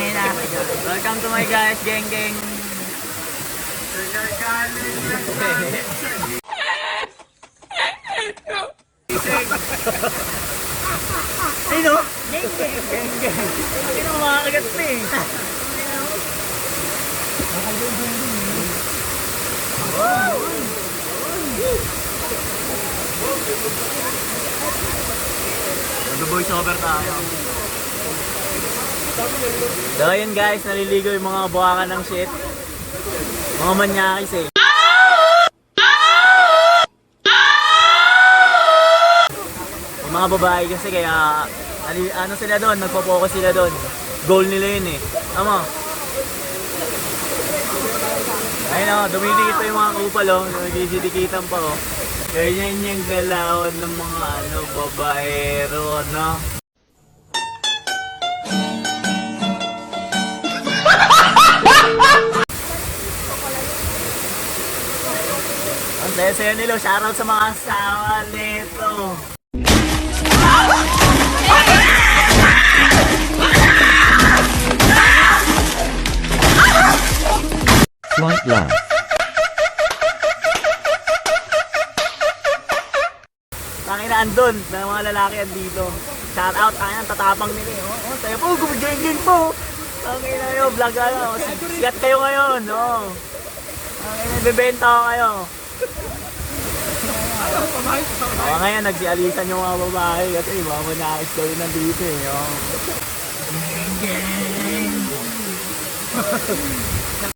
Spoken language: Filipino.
ina. Welcome to my guys, geng geng. Sino? Geng geng. Geng geng. Sino makakagat pa eh. Nag-voice over tayo. So ayun guys, naliligo yung mga buwakan ng shit. Mga manyakis eh. Yung mga babae kasi kaya ano sila doon, nagpo-focus sila doon. Goal nila yun eh. Tama. Ayun o, dumidikit yung mga kupal o. Nagdidikitan pa o. Ganyan yung galawan ng mga ano, babaero, no? Saya-saya nila. Shoutout sa mga asawa nito. Slight laugh. Tangina andun, ng mga lalaki andito. Shout out, tangina, tatapang nila eh. Oh, oh, tayo po, gumigeng po. Tangina kayo, vlog ano, sigat kayo ngayon, oh. Tangina, bebenta ko kayo. Oh, ngayon, nagsialisan yung mga babae kasi mga manakis daw yun nandito eh. Oh.